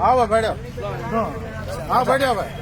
આવો ભેડ્યો હા ભેડ્યો ભાઈ.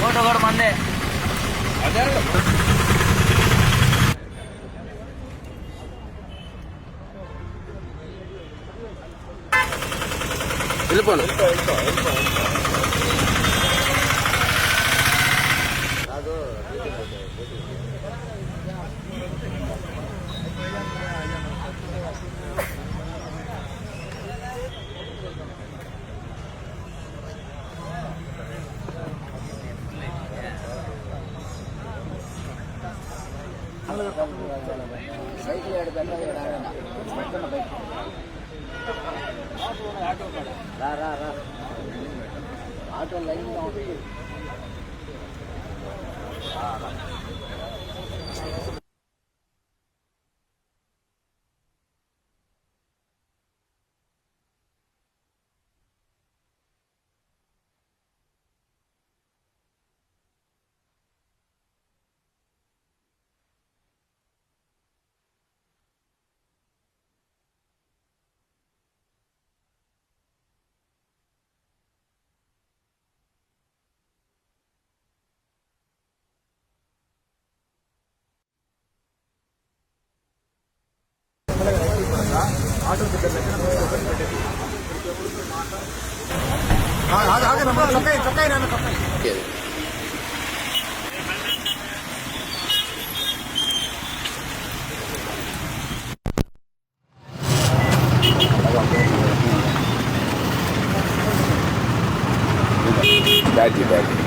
ఫోటో కూడా మందే. వెళ్ళిపోను. రా రా రా ఆటో లైన్ ఆటో దగ్గర దగ్గర చొక్కాయి చొక్కాయి నాన్న చొక్కాయి Thank you, thank you.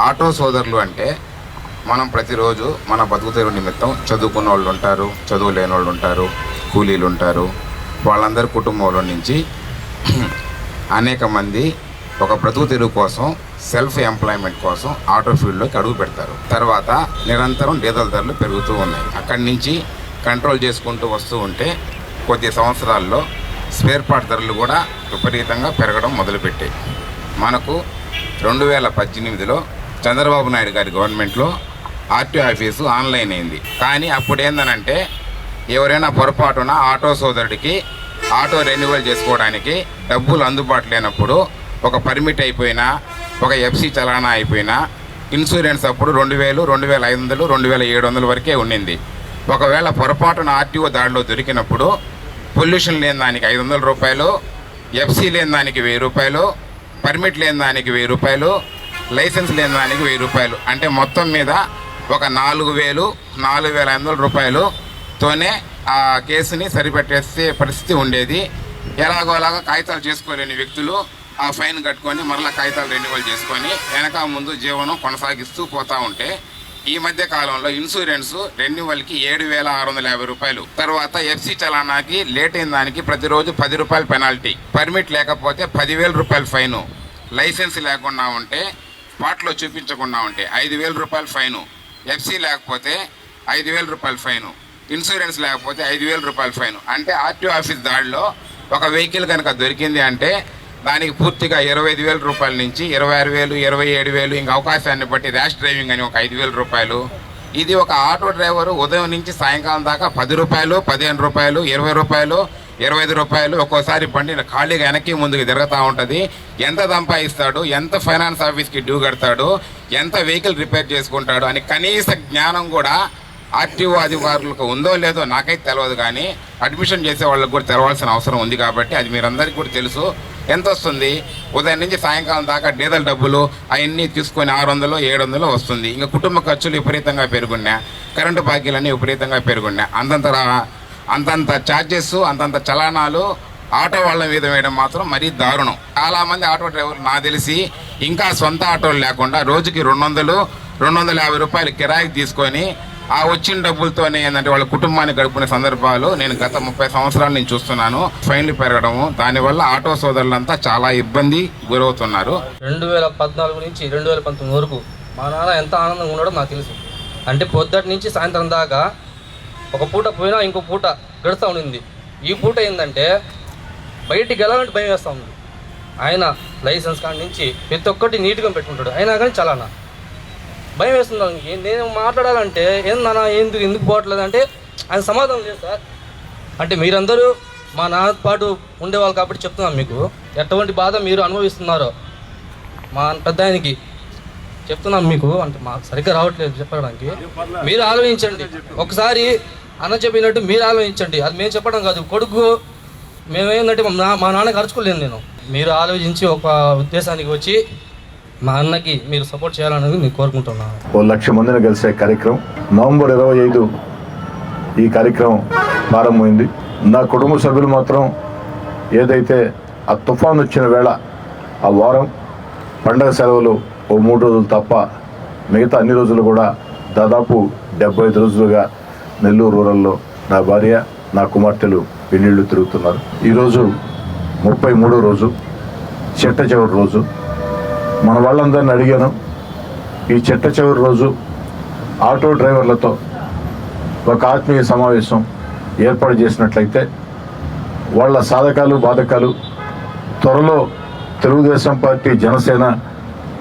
auto సోదరులు అంటే మనం ప్రతిరోజు మన బతుకుతీరు నిమిత్తం చదువుకున్న వాళ్ళు ఉంటారు చదువు లేని వాళ్ళు ఉంటారు కూలీలు ఉంటారు. వాళ్ళందరి కుటుంబంలో నుంచి అనేక మంది ఒక బ్రతుకు తెరువు కోసం సెల్ఫ్ ఎంప్లాయ్మెంట్ కోసం ఆటో ఫీల్డ్లోకి అడుగు పెడతారు. తర్వాత నిరంతరం డీజల్ ధరలు పెరుగుతూ ఉన్నాయి. అక్కడి నుంచి కంట్రోల్ చేసుకుంటూ వస్తూ ఉంటే కొద్ది సంవత్సరాల్లో స్పేర్ పార్ట్ ధరలు కూడా విపరీతంగా పెరగడం మొదలుపెట్టాయి. మనకు రెండు వేల పద్దెనిమిదిలో చంద్రబాబు నాయుడు గారి గవర్నమెంట్లో ఆర్టీఓ ఆఫీసు ఆన్లైన్ అయింది. కానీ అప్పుడు ఏందనంటే ఎవరైనా పొరపాటున ఆటో సోదరుడికి ఆటో రెన్యువల్ చేసుకోవడానికి డబ్బులు అందుబాటు లేనప్పుడు ఒక పర్మిట్ అయిపోయినా ఒక ఎఫ్సి చలానా అయిపోయినా ఇన్సూరెన్స్ అప్పుడు రెండు వేలు రెండు వేల ఐదు వందలు రెండు వేల ఏడు వందల వరకే ఉండింది. ఒకవేళ పొరపాటున ఆర్టీఓ దాడిలో దొరికినప్పుడు పొల్యూషన్ లేని దానికి ఐదు వందల రూపాయలు ఎఫ్సి లేని దానికి వెయ్యి రూపాయలు పర్మిట్ లేని దానికి వెయ్యి రూపాయలు లైసెన్స్ లేని దానికి వెయ్యి రూపాయలు. అంటే మొత్తం మీద ఒక నాలుగు వేలు నాలుగు వేల ఐదు వందల రూపాయలుతోనే ఆ కేసుని సరిపెట్టేసే పరిస్థితి ఉండేది. ఎలాగోలాగా కాగితాలు చేసుకోలేని వ్యక్తులు ఆ ఫైన్ కట్టుకొని మరలా కాగితాలు రెన్యువల్ చేసుకొని వెనక ముందు జీవనం కొనసాగిస్తూ పోతూ ఉంటే ఈ మధ్య కాలంలో ఇన్సూరెన్స్ రెన్యువల్కి ఏడు వేల ఆరు వందల యాభై రూపాయలు. తర్వాత ఎఫ్సి చలానాకి లేట్ అయిన దానికి ప్రతిరోజు పది రూపాయల పెనాల్టీ. పర్మిట్ లేకపోతే పదివేల రూపాయల ఫైను. లైసెన్స్ లేకుండా ఉంటే స్పాట్లో చూపించకుండా ఉంటే ఐదు వేల రూపాయల ఫైను. ఎఫ్సి లేకపోతే ఐదు వేల రూపాయల ఫైను ఇన్సూరెన్స్ లేకపోతే ఐదు వేల రూపాయల ఫైన్ అంటే ఆర్టీఓ ఆఫీస్ దాడిలో ఒక వెహికల్ కనుక దొరికింది అంటే దానికి పూర్తిగా ఇరవై ఐదు వేల రూపాయల నుంచి ఇరవై ఆరు వేలు ఇరవై ఏడు వేలు ఇంకా అవకాశాన్ని బట్టి ర్యాష్ డ్రైవింగ్ అని ఒక ఐదు వేల రూపాయలు. ఇది ఒక ఆటో డ్రైవరు ఉదయం నుంచి సాయంకాలం దాకా పది రూపాయలు పదిహేను రూపాయలు ఇరవై రూపాయలు ఇరవై ఐదు రూపాయలు ఒక్కోసారి బండి ఖాళీగా వెనక్కి ముందుకు తిరుగుతూ ఉంటుంది. ఎంత సంపాదిస్తాడు ఎంత ఫైనాన్స్ ఆఫీస్కి డ్యూ కడతాడు ఎంత వెహికల్ రిపేర్ చేసుకుంటాడు అని కనీస జ్ఞానం కూడా ఆర్టీఓ అధికారులకు ఉందో లేదో నాకైతే తెలియదు కానీ అడ్మిషన్ చేసే వాళ్ళకి కూడా తెరవాల్సిన అవసరం ఉంది కాబట్టి అది మీరందరికీ కూడా తెలుసు. ఎంత వస్తుంది ఉదయం నుంచి సాయంకాలం దాకా డీజల్ డబ్బులు అవన్నీ తీసుకొని ఆరు వందలు ఏడు వందలు వస్తుంది. ఇంకా కుటుంబ ఖర్చులు విపరీతంగా పెరుగున్నాయి. కరెంటు బాకీలన్నీ విపరీతంగా పెరుగున్నాయి. అంతంత అంతంత ఛార్జెస్ అంతంత చలానాలు ఆటో వాళ్ళ మీద వేయడం మాత్రం మరీ దారుణం. చాలామంది ఆటో డ్రైవర్లు నాకు తెలిసి ఇంకా సొంత ఆటోలు లేకుండా రోజుకి రెండు వందలు రెండు వందల యాభై రూపాయలు కిరాయికి తీసుకొని ఆ వచ్చిన డబ్బులతోనే ఏంటంటే వాళ్ళ కుటుంబాన్ని గడుపుకునే సందర్భాలు నేను గత ముప్పై సంవత్సరాల నుంచి చూస్తున్నాను. ఫైన్లు పెరగడము దానివల్ల ఆటో సోదరులంతా చాలా ఇబ్బంది గురవుతున్నారు. రెండు వేల పద్నాలుగు నుంచి రెండు వేల పంతొమ్మిది వరకు మా నాన్న ఎంత ఆనందంగా ఉన్నాడో నాకు తెలుసు. అంటే పొద్దుటి నుంచి సాయంత్రం దాకా ఒక పూట పోయినా ఇంకో పూట గడుస్తూ ఉండింది. ఈ పూట ఏంటంటే బయటికి వెళ్ళాలంటే భయం వేస్తూ ఉంది. ఆయన లైసెన్స్ కాడి నుంచి ప్రతి ఒక్కటి నీట్గా పెట్టుకుంటాడు. అయినా కానీ చలానా. భయం వేస్తుంది దానికి నేను మాట్లాడాలంటే ఏందన్నా ఎందుకు ఎందుకు పోవట్లేదు అంటే ఆయన సమాధానం లేదు సార్. అంటే మీరందరూ మా నాన్న పాటు ఉండేవాళ్ళు కాబట్టి చెప్తున్నాను మీకు. ఎటువంటి బాధ మీరు అనుభవిస్తున్నారో మా పెద్ద ఆయనకి చెప్తున్నాం మీకు అంటే మాకు సరిగ్గా రావట్లేదు చెప్పడానికి. మీరు ఆలోచించండి. ఒకసారి అన్న చెప్పినట్టు మీరు ఆలోచించండి. అది మేము చెప్పడం కాదు కొడుకు మేమేందంటే మా నా- మా నేను. మీరు ఆలోచించి ఒక ఉద్దేశానికి వచ్చి మా అన్నకి మీరు సపోర్ట్ చేయాలనేది నేను కోరుకుంటున్నాను. ఓ లక్ష మందిని కలిసే కార్యక్రమం. నవంబర్ ఇరవై ఐదు ఈ కార్యక్రమం ప్రారంభమైంది. నా కుటుంబ సభ్యులు మాత్రం ఏదైతే ఆ తుఫాన్ వచ్చిన వేళ ఆ వారం పండగ సెలవులు ఓ మూడు రోజులు తప్ప మిగతా అన్ని రోజులు కూడా దాదాపు డెబ్బై ఐదు రోజులుగా నెల్లూరు రూరల్లో నా భార్య నా కుమార్తెలు పెళ్ళిళ్ళు తిరుగుతున్నారు. ఈరోజు ముప్పై మూడో రోజు చెట్ట చివరి రోజు. మన వాళ్ళందరిని అడిగాను ఈ చెట్ట చివరి రోజు ఆటో డ్రైవర్లతో ఒక ఆత్మీయ సమావేశం ఏర్పాటు చేసినట్లయితే వాళ్ళ సాధకాలు బాధకాలు త్వరలో తెలుగుదేశం పార్టీ జనసేన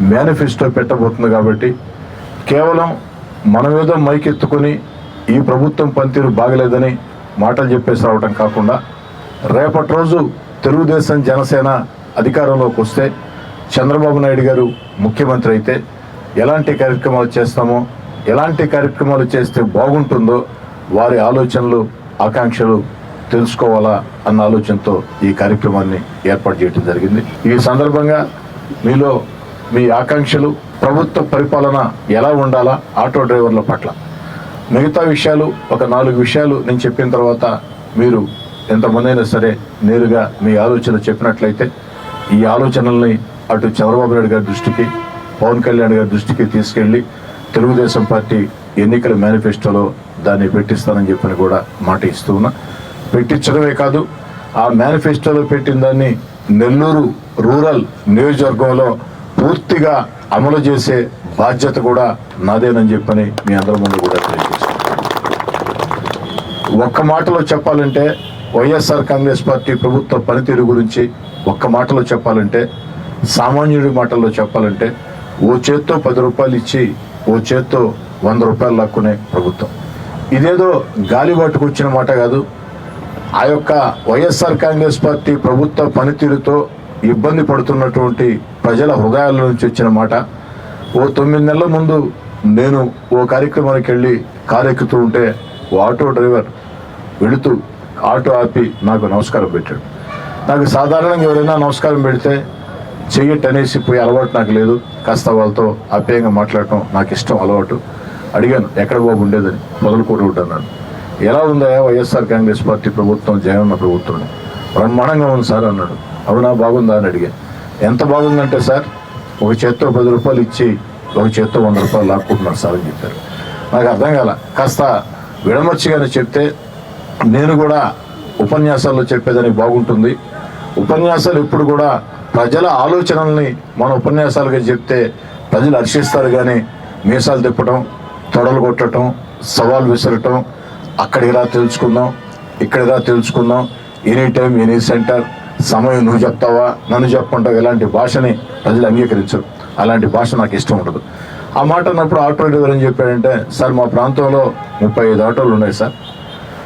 మేనిఫెస్టో పెట్టబోతుంది కాబట్టి కేవలం మనమేదో మైకెత్తుకొని ఈ ప్రభుత్వం పనితీరు బాగలేదని మాటలు చెప్పేసి రావటం కాకుండా రేపటి రోజు తెలుగుదేశం జనసేన అధికారంలోకి వస్తే చంద్రబాబు నాయుడు గారు ముఖ్యమంత్రి అయితే ఎలాంటి కార్యక్రమాలు చేస్తామో ఎలాంటి కార్యక్రమాలు చేస్తే బాగుంటుందో వారి ఆలోచనలు ఆకాంక్షలు తెలుసుకోవాలా అన్న ఆలోచనతో ఈ కార్యక్రమాన్ని ఏర్పాటు చేయడం జరిగింది. ఈ సందర్భంగా మీలో మీ ఆకాంక్షలు ప్రభుత్వ పరిపాలన ఎలా ఉండాలా ఆటో డ్రైవర్ల పట్ల? మిగతా విషయాలు ఒక నాలుగు విషయాలు నేను చెప్పిన తర్వాత మీరు ఎంతమంది అయినా సరే నేరుగా మీ ఆలోచన చెప్పినట్లయితే ఈ ఆలోచనల్ని అటు చంద్రబాబు నాయుడు గారి దృష్టికి పవన్ కళ్యాణ్ గారి దృష్టికి తీసుకెళ్ళి తెలుగుదేశం పార్టీ ఎన్నికల మేనిఫెస్టోలో దాన్ని పెట్టిస్తానని చెప్పని కూడా మాట ఇస్తూ ఉన్నా. పెట్టించడమే కాదు ఆ మేనిఫెస్టోలో పెట్టిన దాన్ని నెల్లూరు రూరల్ నియోజకవర్గంలో పూర్తిగా అమలు చేసే బాధ్యత కూడా నాదేనని చెప్పని మీ అందరి ముందు కూడా తెలియజేస్తున్నాను. ఒక్క మాటలో చెప్పాలంటే వైఎస్ఆర్ కాంగ్రెస్ పార్టీ ప్రభుత్వ పనితీరు గురించి ఒక్క మాటలో చెప్పాలంటే సామాన్యుడి మాటల్లో చెప్పాలంటే ఓ చేత్తో పది రూపాయలు ఇచ్చి ఓ చేత్తో వంద రూపాయలు లాక్కునే ప్రభుత్వం. ఇదేదో గాలిబాటుకు వచ్చిన మాట కాదు. ఆ యొక్క వైఎస్ఆర్ కాంగ్రెస్ పార్టీ ప్రభుత్వ పనితీరుతో ఇబ్బంది పడుతున్నటువంటి ప్రజల హృదయాల నుంచి వచ్చిన మాట ఓ తొమ్మిది నెలల ముందు నేను ఓ కార్యక్రమానికి వెళ్ళి కారెక్కుతూ ఉంటే ఓ ఆటో డ్రైవర్ వెళుతూ ఆటో ఆపి నాకు నమస్కారం పెట్టాడు. నాకు సాధారణంగా ఎవరైనా నమస్కారం పెడితే చెయ్యట్ అనేసి పోయి అలవాటు నాకు లేదు. కాస్త వాళ్ళతో ఆప్యాయంగా మాట్లాడటం నాకు ఇష్టం అలవాటు. అడిగాను ఎక్కడ బాబు ఉండేదని? మొదలుకోటి అన్నాడు. ఎలా ఉందా వైఎస్ఆర్ కాంగ్రెస్ పార్టీ ప్రభుత్వం జగనన్న ప్రభుత్వం? బ్రహ్మాండంగా ఉంది సార్ అన్నాడు. అవునా బాగుందా? అని అడిగాను ఎంత బాగుందంటే సార్ ఒక చేత్తో పది రూపాయలు ఇచ్చి ఒక చేత్తో వంద రూపాయలు లాక్కుంటున్నారు సార్ అని చెప్పారు. నాకు అర్థం కాల కాస్త విడమర్చిగానే చెప్తే నేను కూడా ఉపన్యాసాల్లో చెప్పేదానికి బాగుంటుంది. ఉపన్యాసాలు ఇప్పుడు కూడా ప్రజల ఆలోచనల్ని మన ఉపన్యాసాలుగా చెప్తే ప్రజలు హర్షిస్తారు కానీ మీసాలు తిప్పటం తొడలు కొట్టడం సవాల్ విసరటం అక్కడికి రా తెలుసుకుందాం ఇక్కడికి రా తెలుసుకుందాం ఎనీ టైం ఎనీ సెంటర్ సమయం నువ్వు చెప్తావా? నన్ను చెప్పుకుంటావు ఇలాంటి భాషని ప్రజలు అంగీకరించరు. అలాంటి భాష నాకు ఇష్టం ఉండదు. ఆ మాట అన్నప్పుడు ఆటో డ్రైవర్ ఏం చెప్పాడంటే సార్ మా ప్రాంతంలో ముప్పై ఐదు ఆటోలు ఉన్నాయి సార్.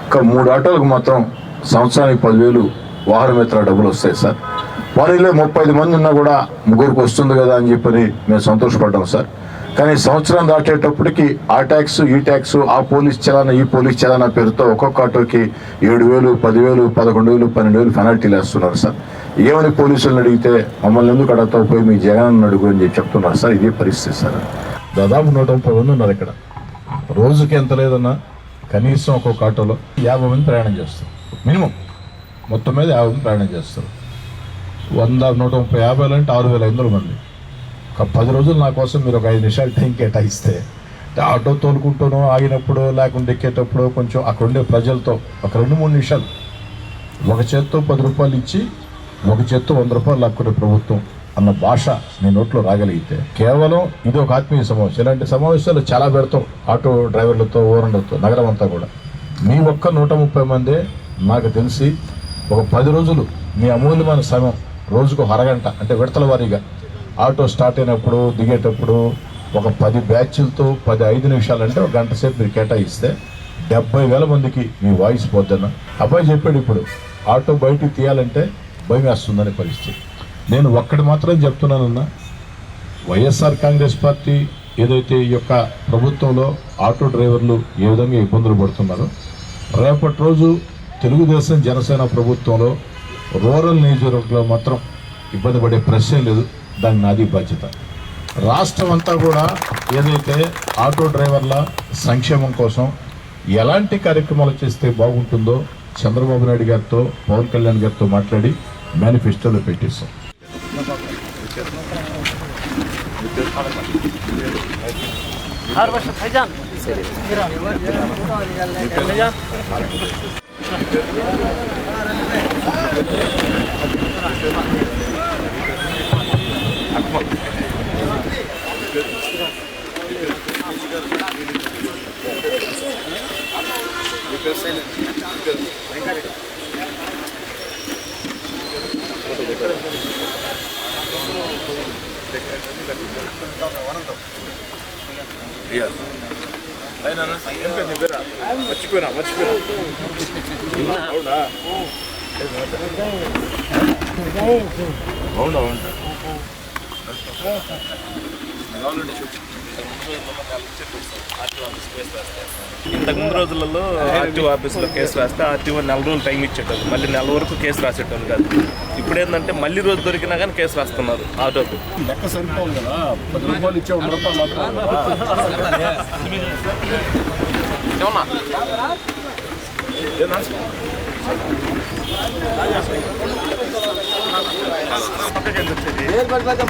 ఒక మూడు ఆటోలకు మాత్రం సంవత్సరానికి పదివేలు వాహన మిత్ర డబ్బులు వస్తాయి సార్. వారిలో ముప్పై ఐదు మంది ఉన్నా కూడా ముగ్గురికి వస్తుంది కదా అని చెప్పని మేము సంతోషపడ్డాం సార్. కానీ సంవత్సరం దాటేటప్పటికి ఆ ట్యాక్స్ ఈ ట్యాక్స్ ఆ పోలీస్ చలానా ఈ పోలీస్ చలానా పేరుతో ఒక్కొక్క ఆటోకి ఏడు వేలు పదివేలు పదకొండు వేలు పన్నెండు వేలు పెనాల్టీలు వేస్తున్నారు సార్. ఏమని పోలీసులను అడిగితే మమ్మల్ని ఎందుకు అడగతావు పోయి మీ జగన్ అడుగు అని చెప్పి చెప్తున్నారు సార్. ఇదే పరిస్థితి సార్. దాదాపు నూట ముప్పై మంది ఉన్నారు ఇక్కడ. రోజుకి ఎంత లేదన్నా కనీసం ఒక్కొక్క ఆటోలో యాభై మంది ప్రయాణం చేస్తారు. మినిమం. మొత్తం మీద యాభై మంది ప్రయాణం చేస్తారు. వంద నూట ముప్పై యాభై అంటే ఆరు వేల ఐదు వందల మంది. ఒక పది రోజులు నా కోసం మీరు ఒక ఐదు నిమిషాలు టైం కేటాయిస్తే ఆటో తోలుకుంటూనో ఆగినప్పుడు లేకుంటే ఎక్కేటప్పుడు కొంచెం అక్కడ ఉండే ప్రజలతో ఒక రెండు మూడు నిమిషాలు ఒక చేత్తో పది రూపాయలు ఇచ్చి ఒక చేత్తో వంద రూపాయలు లాక్కునే ప్రభుత్వం అన్న భాష నేను నోట్లో రాగలిగితే కేవలం ఇది ఒక ఆత్మీయ సమావేశం. ఇలాంటి సమావేశాలు చాలా పెడతాం ఆటో డ్రైవర్లతో ఓనర్లతో నగరం అంతా కూడా. మీ ఒక్క నూట ముప్పై మందే నాకు తెలిసి ఒక పది రోజులు మీ అమూల్యమైన సమయం రోజుకు అరగంట అంటే విడతల వారీగా ఆటో స్టార్ట్ అయినప్పుడు దిగేటప్పుడు ఒక పది బ్యాచ్లతో పది ఐదు నిమిషాలు అంటే ఒక గంట సేపు మీరు కేటాయిస్తే డెబ్బై వేల మందికి మీ వాయిస్ పోద్దన్న. అబ్బాయి చెప్పాడు ఇప్పుడు ఆటో బయటికి తీయాలంటే భయం వేస్తుందనే పరిస్థితి. నేను ఒక్కటి మాత్రం చెప్తున్నానన్నా. వైఎస్ఆర్ కాంగ్రెస్ పార్టీ ఏదైతే ఈ యొక్క ప్రభుత్వంలో ఆటో డ్రైవర్లు ఏ విధంగా ఇబ్బందులు పడుతున్నారో రేపటి రోజు తెలుగుదేశం జనసేన ప్రభుత్వంలో రూరల్ నియోజకవర్గంలో మాత్రం ఇబ్బంది పడే ప్రశ్నే లేదు. దాని నాది బాధ్యత. రాష్ట్రం అంతా కూడా ఏదైతే ఆటో డ్రైవర్ల సంక్షేమం కోసం ఎలాంటి కార్యక్రమాలు చేస్తే బాగుంటుందో చంద్రబాబు నాయుడు గారితో పవన్ కళ్యాణ్ గారితో మాట్లాడి మేనిఫెస్టోలో పెట్టేస్తాం మర్చిపోయినా మర్చిపోయినా. ఇంతకుముందు రోజులలో ఆర్టీఓ ఆఫీస్లో కేసు రాస్తే ఆర్టీఓ నెల రోజులు టైం ఇచ్చేటోళ్ళు మళ్ళీ నెల వరకు కేసు రాసేటోళ్ళు కాదు. ఇప్పుడు ఏంటంటే మళ్ళీ రోజు దొరికినా కానీ కేసు రాస్తున్నారు ఆటోకు. లెక్క సరిపోవాలి పది రూపాయలు ఇచ్చే వంద రూపాయలు మాత్రం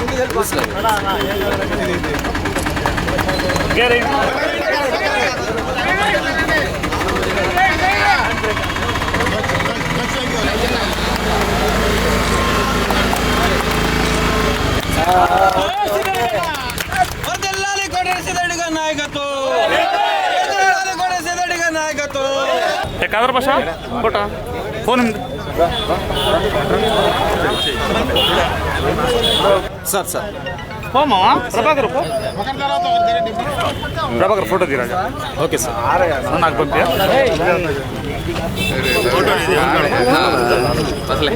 వర్ధిల్లాలి కోటేశ్వరుడి కదర్ భాష ఫోట ఫోన్ సార్ సార్ పో మామా ప్రభాకర్ పో ప్రభాకర్ ఫోటో తీరాజా ఓకే సార్ నాకు పంపి అసలే